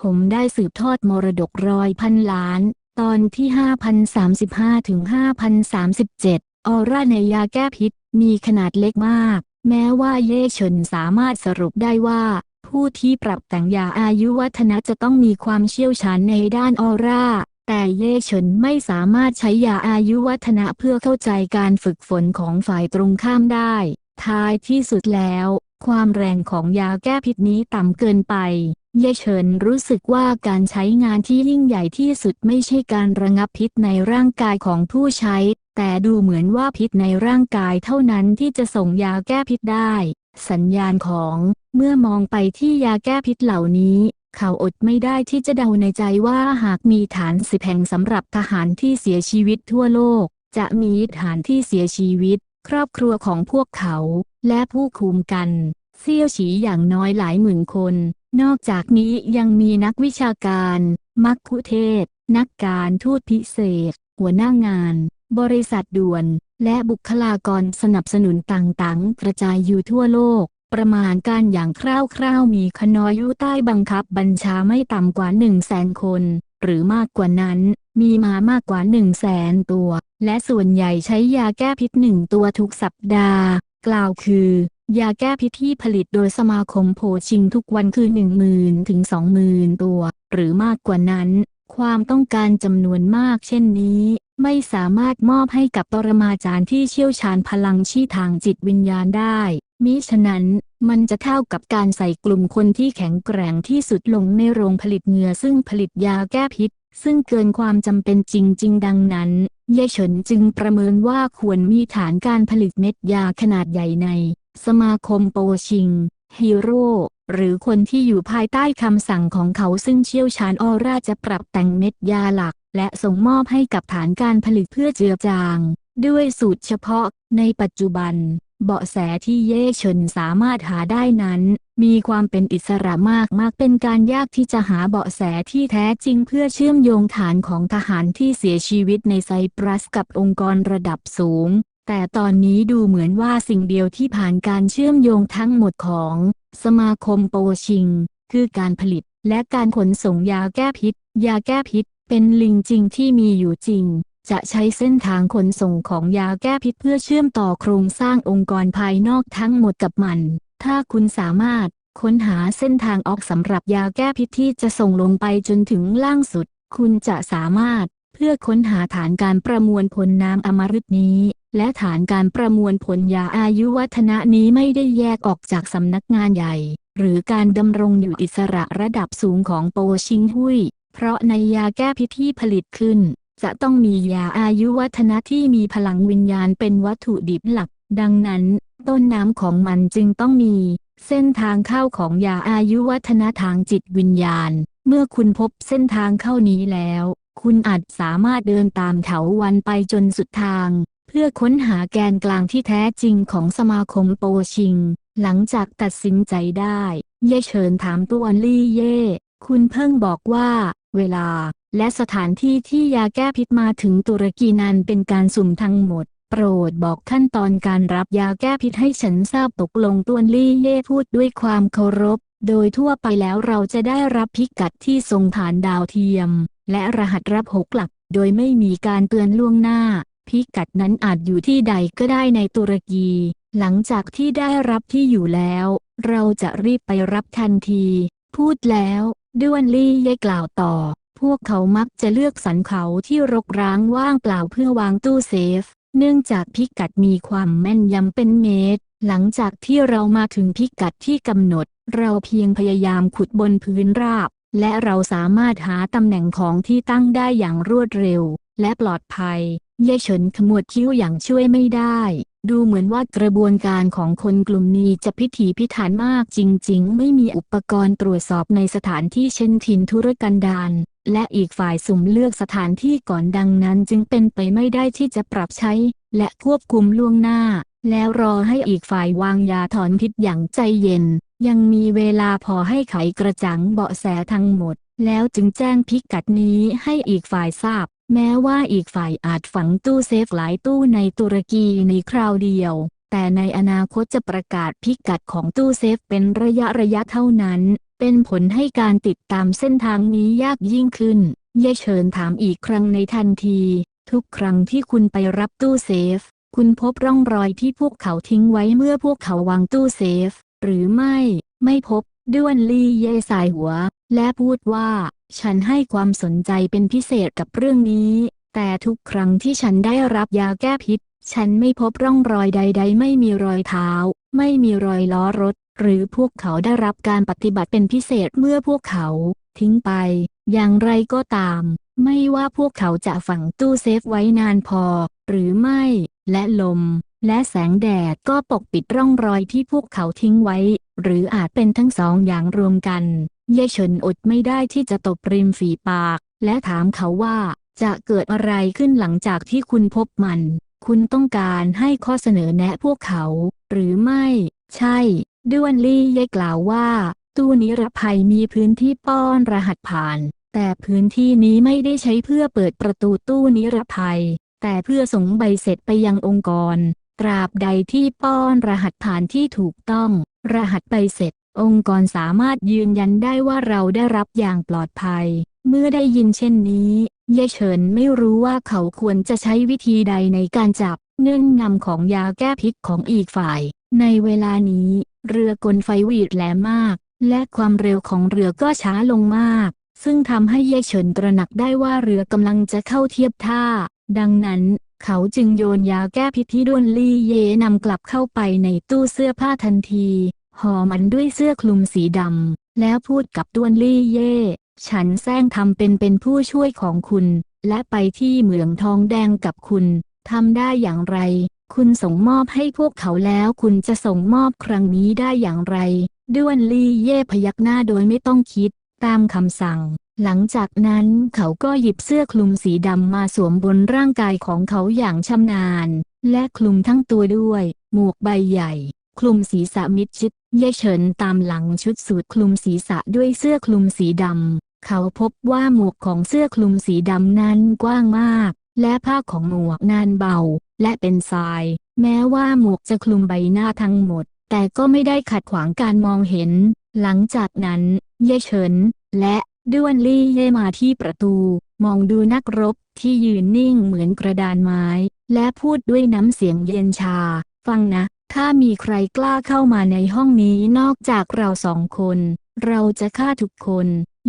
ผมได้สืบทอดมรดกรอยพันล้าน ตอนที่ 5035 ถึง 5037 ออร่าในยาแก้พิษ มีขนาดเล็กมาก แม้ว่าเย่เฉินสามารถสรุปได้ว่า ผู้ที่ปรับแต่งยาอายุวัฒนะจะต้องมีความเชี่ยวชาญในด้านออร่า แต่เย่เฉินไม่สามารถใช้ยาอายุวัฒนะเพื่อเข้าใจการฝึกฝนของฝ่ายตรงข้ามได้ ท้ายที่สุดแล้ว ความแรงของยาแก้พิษนี้ต่ำเกินไปเย่เฉินรู้สึกว่าการใช้งานที่ยิ่งใหญ่ที่สุดไม่ใช่การระงับพิษในร่างกายของผู้ใช้ แต่ดูเหมือนว่าพิษในร่างกายเท่านั้นที่จะส่งยาแก้พิษได้ สัญญาณของเมื่อมองไปที่ยาแก้พิษเหล่านี้ เขาอดไม่ได้ที่จะเดาในใจว่าหากมีฐานสิบแห่งสำหรับทหารที่เสียชีวิตทั่วโลก จะมีฐานที่เสียชีวิต ครอบครัวของพวกเขา และผู้คุมกันเซี่ยวฉีอย่างน้อยหลายหมื่นคน นอกจากนี้ยังมีนักวิชาการ มักคุเทศ นักการทูตพิเศษ หัวหน้างาน บริษัทด่วน และบุคลากรสนับสนุนต่างๆ กระจายอยู่ทั่วโลก ประมาณการอย่างคร่าวๆมีคณอยู่ใต้บังคับบัญชาไม่ต่ำกว่า1 0 0 0 0แสนคน หรือมากกว่านั้น มีมามากกว่า1 0 0 0 0แสนตัว และส่วนใหญ่ใช้ยาแก้พิษหนึ่งตัวทุกสัปดาห์ กล่าวคือยาแก้พิษที่ผลิตโดยสมาคมโพชิงทุกวันคือ10,000ถึง20,000ตัว หรือมากกว่านั้น ความต้องการจำนวนมากเช่นนี้ ไม่สามารถมอบให้กับปรมาจารย์ที่เชี่ยวชาญพลังชี้ทางจิตวิญญาณได้ มิฉะนั้นมันจะเท่ากับการใส่กลุ่มคนที่แข็งแกร่งที่สุดลงในโรงผลิตเหงื่อซึ่งผลิตยาแก้พิษ ซึ่งเกินความจำเป็นจริง ๆ ดังนั้นเย่เฉินจึงประเมินว่าควรมีฐานการผลิตเม็ดยาขนาดใหญ่ใน สมาคมโปชิงฮีโร่หรือคนที่อยู่ภายใต้คำสั่งของเขาซึ่งเชี่ยวชาญออร่าจะปรับแต่งเม็ดยาหลัก และส่งมอบให้กับฐานการผลิตเพื่อเจือจาง ด้วยสูตรเฉพาะในปัจจุบัน เบาะแสที่เย่เฉินสามารถหาได้นั้น มีความเป็นอิสระมากมากเป็นการยากที่จะหาเบาะแสที่แท้จริงเพื่อเชื่อมโยงฐานของทหารที่เสียชีวิตในไซปรัสกับองค์กรระดับสูง แต่ตอนนี้ดูเหมือนว่าสิ่งเดียวที่ผ่านการเชื่อมโยงทั้งหมดของ สมาคมโปชิง คือการผลิตและการขนส่งยาแก้พิษ ยาแก้พิษ เป็นลิงจริงที่มีอยู่จริง จะใช้เส้นทางขนส่งของยาแก้พิษเพื่อเชื่อมต่อโครงสร้างองค์กรภายนอกทั้งหมดกับมัน ถ้าคุณสามารถค้นหาเส้นทางออกสำหรับยาแก้พิษที่จะส่งลงไปจนถึงล่างสุด คุณจะสามารถเพื่อค้นหาฐานการประมวลผลน้ำอมฤตนี้ และฐานการประมวลผลยาอายุวัฒนะนี้ไม่ได้แยกออกจากสำนักงานใหญ่ หรือการดำรงอยู่อิสระระดับสูงของโปชิงหุยเพราะในยาแก้พิษที่ผลิตขึ้น จะต้องมียาอายุวัฒนะที่มีพลังวิญญาณเป็นวัตถุดิบหลัก ดังนั้น ต้นน้ำของมันจึงต้องมี เส้นทางเข้าของยาอายุวัฒนะทางจิตวิญญาณ เมื่อคุณพบเส้นทางเข้านี้แล้ว คุณอาจสามารถเดินตามเถาวันไปจนสุดทาง เพื่อค้นหาแกนกลางที่แท้จริงของสมาคมโปชิง หลังจากตัดสินใจได้ เย่เฉินถามตัวลี่เย่คุณเพิ่งบอกว่า เวลา และสถานที่ที่ยาแก้พิษมาถึงตุรกีนั้นเป็นการสุ่มทั้งหมด โปรดบอกขั้นตอนการรับยาแก้พิษให้ฉันทราบตกลงตัวลี่เย่พูดด้วยความเคารพ โดยทั่วไปแล้วเราจะได้รับพิกัดที่ส่งผ่านดาวเทียม และรหัสรับหกหลัก โดยไม่มีการเตือนล่วงหน้า พิกัดนั้นอาจอยู่ที่ใดก็ได้ในตุรกี หลังจากที่ได้รับที่อยู่แล้ว เราจะรีบไปรับทันที พูดแล้ว ด้วนลี่เย่กล่าวต่อ พวกเขามักจะเลือกสรรเขาที่รกร้างว่างเปล่าเพื่อวางตู้เซฟ เนื่องจากพิกัดมีความแม่นยำเป็นเมตร หลังจากที่เรามาถึงพิกัดที่กำหนด เราเพียงพยายามขุดบนพื้นราบ และเราสามารถหาตำแหน่งของที่ตั้งได้อย่างรวดเร็ว และปลอดภัย เย่เฉินขมวดคิ้วอย่างช่วยไม่ได้ ดูเหมือนว่ากระบวนการของคนกลุ่มนี้จะพิถีพิถันมากจริง ๆ ไม่มีอุปกรณ์ตรวจสอบในสถานที่เช่นถิ่นธุรกันดารและอีกฝ่ายสุ่มเลือกสถานที่ก่อนดังนั้นจึงเป็นไปไม่ได้ที่จะปรับใช้ และควบคุมล่วงหน้า แล้วรอให้อีกฝ่ายวางยาถอนพิษอย่างใจเย็น ยังมีเวลาพอให้ไขกระจังเบาะแสทั้งหมด แล้วจึงแจ้งพิกัดนี้ให้อีกฝ่ายทราบ แม้ว่าอีกฝ่ายอาจฝังตู้เซฟหลายตู้ในตุรกีในคราวเดียว แต่ในอนาคตจะประกาศพิกัดของตู้เซฟเป็นระยะระยะเท่านั้น เป็นผลให้การติดตามเส้นทางนี้ยากยิ่งขึ้น เย่เฉินถามอีกครั้งในทันที ทุกครั้งที่คุณไปรับตู้เซฟ คุณพบร่องรอยที่พวกเขาทิ้งไว้เมื่อพวกเขาวางตู้เซฟ หรือไม่ ไม่พบด้วนลี่เย่สายหัว และพูดว่า ฉันให้ความสนใจเป็นพิเศษกับเรื่องนี้ แต่ทุกครั้งที่ฉันได้รับยาแก้พิษ ฉันไม่พบร่องรอยใด ๆ ไม่มีรอยเท้า ไม่มีรอยล้อรถ หรือพวกเขาได้รับการปฏิบัติเป็นพิเศษเมื่อพวกเขา ทิ้งไป อย่างไรก็ตาม ไม่ว่าพวกเขาจะฝังตู้เซฟไว้นานพอ หรือไม่ และลม และแสงแดดก็ปกปิดร่องรอยที่พวกเขาทิ้งไว้ หรืออาจเป็นทั้งสองอย่างรวมกัน เย่เฉินอดไม่ได้ที่จะตบริมฝีปาก และถามเขาว่าจะเกิดอะไรขึ้นหลังจากที่คุณพบมัน คุณต้องการให้ข้อเสนอแนะพวกเขา หรือไม่ ใช่ด้วนลี่เย่กล่าวว่า ตู้นิรภัยมีพื้นที่ป้อนรหัสผ่าน แต่พื้นที่นี้ไม่ได้ใช้เพื่อเปิดประตูตู้นิรภัย แต่เพื่อส่งใบเสร็จไปยังองค์กร ตราบใดที่ป้อนรหัสผ่านที่ถูกต้อง รหัสใบเสร็จ องค์กรสามารถยืนยันได้ว่าเราได้รับอย่างปลอดภัย เมื่อได้ยินเช่นนี้เย่เฉินไม่รู้ว่าเขาควรจะใช้วิธีใดในการจับเงื่อนงำของยาแก้พิษของอีกฝ่าย ในเวลานี้ เรือกลไฟวีดแหลมมาก และความเร็วของเรือก็ช้าลงมาก ซึ่งทำให้เย่เฉินตระหนักได้ว่าเรือกำลังจะเข้าเทียบท่า ดังนั้น เขาจึงโยนยาแก้พิษที่ด้วนลี่เยนำกลับเข้าไปในตู้เสื้อผ้าทันที ห่อมันด้วยเสื้อคลุมสีดำ แล้วพูดกับด้วนลี่เย่ ฉันแซงทำเป็นเป็นผู้ช่วยของคุณ และไปที่เหมืองทองแดงกับคุณทำได้อย่างไร คุณส่งมอบให้พวกเขาแล้วคุณจะส่งมอบครั้งนี้ได้อย่างไร ด้วนลี่เย่พยักหน้าโดยไม่ต้องคิด ตามคำสั่ง หลังจากนั้นเขาก็หยิบเสื้อคลุมสีดำมาสวมบนร่างกายของเขาอย่างชำนาญ และคลุมทั้งตัวด้วย หมวกใบใหญ่ คลุมศีรษะมิดชิด เย่เฉินตามหลังชุดสูทคลุมศีรษะด้วยเสื้อคลุมสีดำ เขาพบว่าหมวกของเสื้อคลุมสีดำนั้นกว้างมาก และผ้าของหมวกนั้นเบา และเป็นทราย แม้ว่าหมวกจะคลุมใบหน้าทั้งหมด แต่ก็ไม่ได้ขัดขวางการมองเห็น หลังจากนั้น เย่เฉิน และด้วนลี่เย่มาที่ประตู มองดูนักรบที่ยืนนิ่งเหมือนกระดานไม้ และพูดด้วยน้ำเสียงเย็นชา ฟังนะ ถ้ามีใครกล้าเข้ามาในห้องนี้นอกจากเราสองคน เราจะฆ่าทุกคน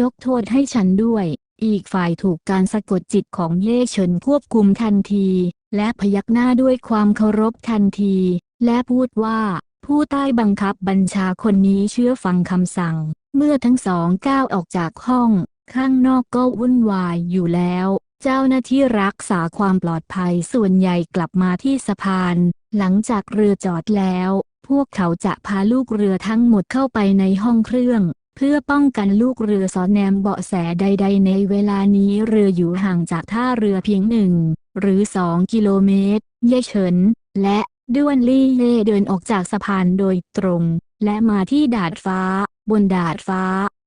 ยกโทษให้ฉันด้วย อีกฝ่ายถูกการสะกดจิตของเย่เฉินควบคุมทันที และพยักหน้าด้วยความเคารพทันที และพูดว่า ผู้ใต้บังคับบัญชาคนนี้เชื่อฟังคำสั่ง เมื่อทั้งสองก้าวออกจากห้อง ข้างนอกก็วุ่นวายอยู่แล้ว เจ้าหน้าที่รักษาความปลอดภัยส่วนใหญ่กลับมาที่สะพาน หลังจากเรือจอดแล้ว พวกเขาจะพาลูกเรือทั้งหมดเข้าไปในห้องเครื่อง เพื่อป้องกันลูกเรือสอดแนมเบาะแสใด ๆ ในเวลานี้เรืออยู่ห่างจากท่าเรือเพียงหนึ่งหรือสองกิโลเมตร เย่เฉิน และด้วนลี่เย่เดินออกจากสะพานโดยตรง และมาที่ดาดฟ้า บนดาดฟ้า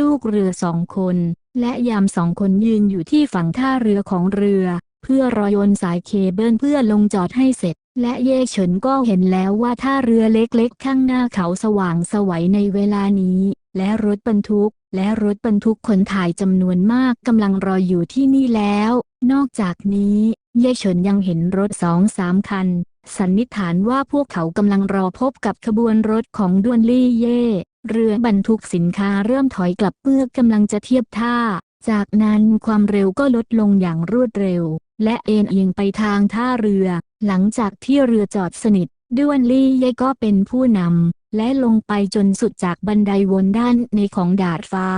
ลูกเรือสองคน และยามสองคนยืนอยู่ที่ฝั่งท่าเรือของเรือ เพื่อรอโยนสายเคเบิลเพื่อลงจอดให้เสร็จ และเย่เฉินก็เห็นแล้วว่าท่าเรือเล็กๆ ข้างหน้าเขาสว่างสวัยในเวลานี้ และรถบรรทุก และรถบรรทุกขนถ่ายจำนวนมากกำลังรออยู่ที่นี่แล้ว นอกจากนี้ เย่เฉินยังเห็นรถสองสามคัน สันนิษฐานว่าพวกเขากำลังรอพบกับขบวนรถของดวนลี่เย่ เรือบรรทุกสินค้าเริ่มถอยกลับเมื่อกำลังจะเทียบท่า จากนั้นความเร็วก็ลดลงอย่างรวดเร็ว และเอ็นเอียงไปทางท่าเรือ หลังจากที่เรือจอดสนิทด้วนลี่เย่ก็เป็นผู้นำและลงไปจนสุดจากบันไดวนด้านในของดาดฟ้า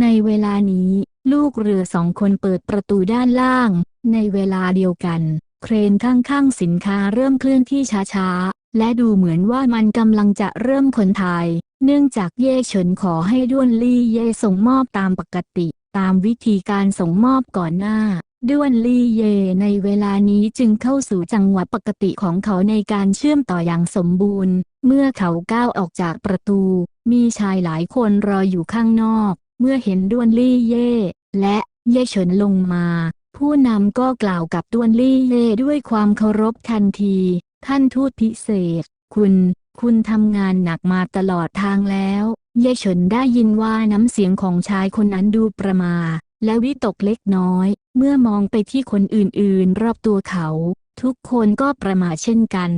ในเวลานี้ ลูกเรือสองคนเปิดประตูด้านล่าง ในเวลาเดียวกัน เครนข้างๆสินค้าเริ่มเคลื่อนที่ช้าๆ และดูเหมือนว่ามันกำลังจะเริ่มขนถ่าย เนื่องจากเย่เฉินขอให้ด้วนลี่เย่ส่งมอบตามปกติ ตามวิธีการส่งมอบก่อนหน้า ด้วนลี่เย่ในเวลานี้จึงเข้าสู่จังหวะปกติของเขาในการเชื่อมต่ออย่างสมบูรณ์ เมื่อเขาก้าวออกจากประตู มีชายหลายคนรออยู่ข้างนอก เมื่อเห็นด้วนลี่เย่และเย่เฉินลงมา ผู้นำก็กล่าวกับด้วนลี่เย่ด้วยความเคารพทันที ท่านทูตพิเศษ คุณ คุณทำงานหนักมาตลอดทางแล้วเย่เฉินได้ยินว่าน้ำเสียงของชายคนนั้นดูประมา และวิตกเล็กน้อย เมื่อมองไปที่คนอื่นๆ รอบตัวเขา ทุกคนก็ประมาเช่นกัน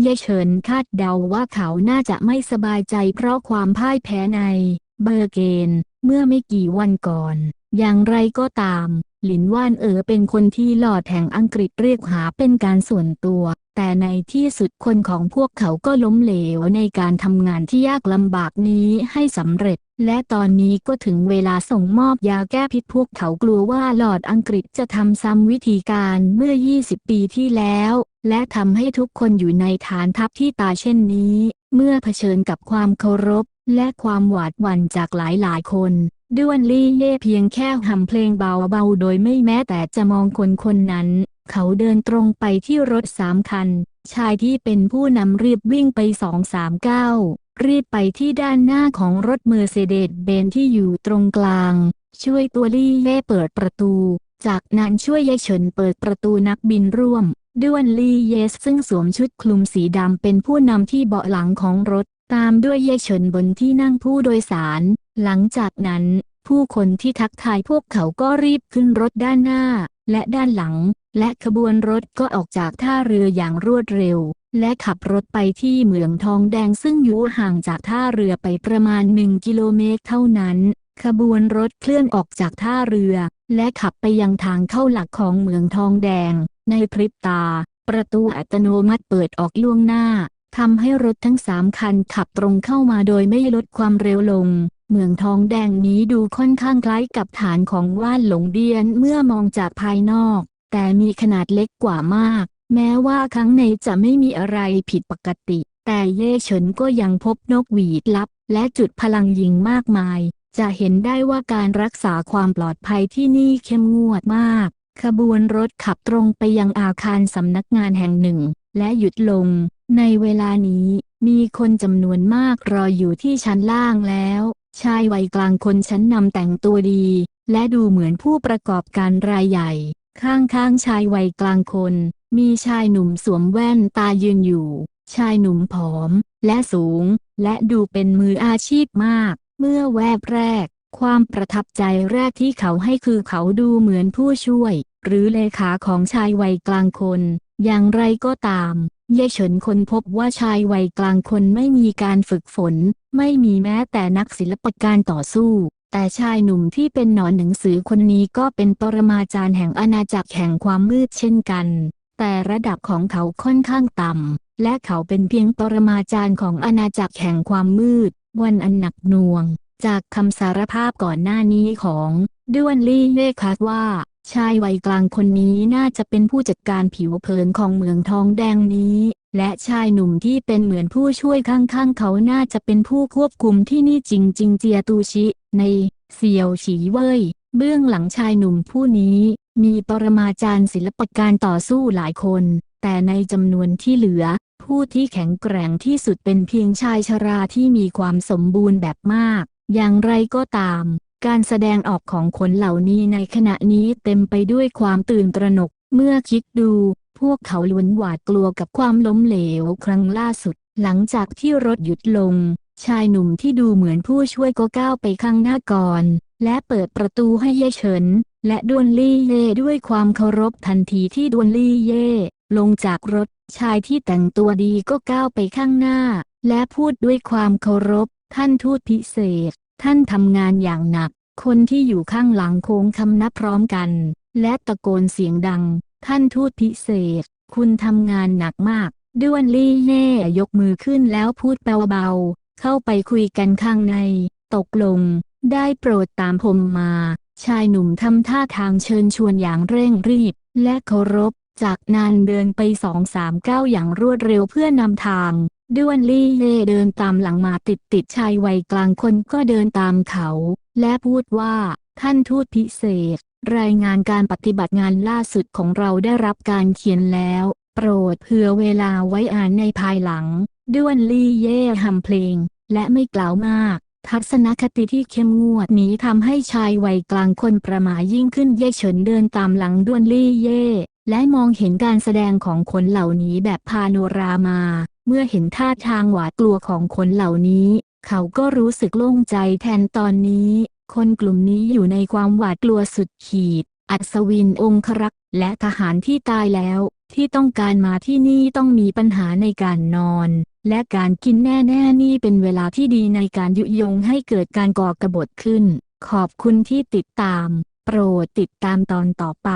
เย่เฉินคาดเดาว่าเขาน่าจะไม่สบายใจเพราะความพ่ายแพ้ใน เบอร์เกน เมื่อไม่กี่วันก่อน อย่างไรก็ตาม หลินว่านเอ๋อเป็นคนที่หลอดแห่งอังกฤษเรียกหาเป็นการส่วนตัว แต่ในที่สุดคนของพวกเขาก็ล้มเหลวในการทำงานที่ยากลำบากนี้ให้สำเร็จ และตอนนี้ก็ถึงเวลาส่งมอบยาแก้พิษพวกเขากลัวว่าหลอดอังกฤษจะทำซ้ำวิธีการเมื่อ 20 ปีที่แล้ว และทำให้ทุกคนอยู่ในฐานทัพที่ตายเช่นนี้ เมื่อเผชิญกับความเคารพ และความหวาดหวั่นจากหลายๆ คนด้วนลี่เย่เพียงแค่หำเพลงเบาๆโดยไม่แม้แต่จะมองคนคนนั้น เขาเดินตรงไปที่รถสามคัน ชายที่เป็นผู้นำรีบวิ่งไปสองสามเก้ารีบไปที่ด้านหน้าของรถเมอร์เซเดสเบนที่อยู่ตรงกลาง ช่วยตัวลี่เย่เปิดประตู จากนั้นช่วยยายเฉินเปิดประตูนักบินร่วมด้วนลี่เยสซึ่งสวมชุดคลุมสีดำเป็นผู้นำที่เบาะหลังของรถ ตามด้วยเยเฉินบนที่นั่งผู้โดยสาร หลังจากนั้น ผู้คนที่ทักทายพวกเขาก็รีบขึ้นรถด้านหน้า และด้านหลัง และขบวนรถก็ออกจากท่าเรืออย่างรวดเร็ว และขับรถไปที่เหมืองทองแดงซึ่งอยู่ห่างจากท่าเรือไปประมาณ1กิโลเมตรเท่านั้น ขบวนรถเคลื่อนออกจากท่าเรือ และขับไปยังทางเข้าหลักของเหมืองทองแดง ในพริบตา ประตูอัตโนมัติเปิดออกล่วงหน้าทำให้รถทั้งสามคันขับตรงเข้ามาโดยไม่ลดความเร็วลง เมืองทองแดงนี้ดูค่อนข้างคล้ายกับฐานของว่านหลงเดียนเมื่อมองจากภายนอก แต่มีขนาดเล็กกว่ามาก แม้ว่าข้างในจะไม่มีอะไรผิดปกติ แต่เย่เฉินก็ยังพบนกหวีดลับ และจุดพลังยิงมากมาย จะเห็นได้ว่าการรักษาความปลอดภัยที่นี่เข้มงวดมาก ขบวนรถขับตรงไปยังอาคารสำนักงานแห่งหนึ่ง และหยุดลง ในเวลานี้มีคนจำนวนมากรออยู่ที่ชั้นล่างแล้ว ชายวัยกลางคนชั้นนำแต่งตัวดี และดูเหมือนผู้ประกอบการรายใหญ่ ข้างๆชายวัยกลางคน มีชายหนุ่มสวมแว่นตายืนอยู่ ชายหนุ่มผอม และสูง และดูเป็นมืออาชีพมาก เมื่อแวบแรก ความประทับใจแรกที่เขาให้คือเขาดูเหมือนผู้ช่วย หรือเลขาของชายวัยกลางคน อย่างไรก็ตามเย่เฉินคนพบว่าชายวัยกลางคนไม่มีการฝึกฝน ไม่มีแม้แต่นักศิลปการต่อสู้ แต่ชายหนุ่มที่เป็นหนอนหนังสือคนนี้ก็เป็นปรมาจารย์แห่งอาณาจักรแห่งความมืดเช่นกัน แต่ระดับของเขาค่อนข้างต่ำ และเขาเป็นเพียงปรมาจารย์ของอาณาจักรแห่งความมืด วันอันหนักหน่วง จากคำสารภาพก่อนหน้านี้ของด้วนลี่เล่คาดว่า ชายวัยกลางคนนี้น่าจะเป็นผู้จัดการผิวเผินของเมืองทองแดงนี้และชายหนุ่มที่เป็นเหมือนผู้ช่วยข้างๆ เขาน่าจะเป็นผู้ควบคุมที่นี่จริง ๆ เจียตูชิ ในเซียวฉีเว่ยเบื้องหลังชายหนุ่มผู้นี้ มีปรมาจารย์ศิลปการต่อสู้หลายคน แต่ในจำนวนที่เหลือ ผู้ที่แข็งแกร่งที่สุดเป็นเพียงชายชราที่มีความสมบูรณ์แบบมาก อย่างไรก็ตาม การแสดงออกของคนเหล่านี้ในขณะนี้เต็มไปด้วยความตื่นตระหนก เมื่อคิดดู พวกเขาล้วนหวาดกลัวกับความล้มเหลวครั้งล่าสุด หลังจากที่รถหยุดลง ชายหนุ่มที่ดูเหมือนผู้ช่วยก็ก้าวไปข้างหน้าก่อน และเปิดประตูให้เย่เฉิน และดวนลี่เย่ด้วยความเคารพทันทีที่ดวนลี่เย่ลงจากรถ ชายที่แต่งตัวดีก็ก้าวไปข้างหน้า และพูดด้วยความเคารพ ท่านทูตพิเศษ ท่านทำงานอย่างหนัก คนที่อยู่ข้างหลังโค้งคำนับพร้อมกัน และตะโกนเสียงดัง ท่านทูตพิเศษ คุณทำงานหนักมากด้วนลี่เย่ยกมือขึ้นแล้วพูดเบา เข้าไปคุยกันข้างใน ตกลง ได้โปรดตามผมมา ชายหนุ่มทำท่าทางเชิญชวนอย่างเร่งรีบ และเคารพ จากนั้นเดินไปสองสามก้าวอย่างรวดเร็วเพื่อนำทางด้วนลี่เล่เดินตามหลังมาติดติดชายวัยกลางคนก็เดินตามเขา และพูดว่า ท่านทูตพิเศษ รายงานการปฏิบัติงานล่าสุดของเราได้รับการเขียนแล้ว โปรดเผื่อเวลาไว้อ่านในภายหลัง ด้วนลี่เย่ทำเพลง และไม่กล่าวมาก ทัศนคติที่เข้มงวดนี้ทำให้ชายวัยกลางคนประหมายิ่งขึ้นเย่เฉินเดินตามหลังด้วนลี่เย่และมองเห็นการแสดงของคนเหล่านี้แบบพาโนรามา เมื่อเห็นท่าทางหวาดกลัวของคนเหล่านี้ เขาก็รู้สึกโล่งใจแทนตอนนี้ คนกลุ่มนี้อยู่ในความหวาดกลัวสุดขีด อัศวินองครักษ์และทหารที่ตายแล้วที่ต้องการมาที่นี่ต้องมีปัญหาในการนอน และการกินแน่ๆนี่เป็นเวลาที่ดีในการยุยงให้เกิดการก่อกระบฏขึ้น ขอบคุณที่ติดตาม โปรดติดตามตอนต่อไป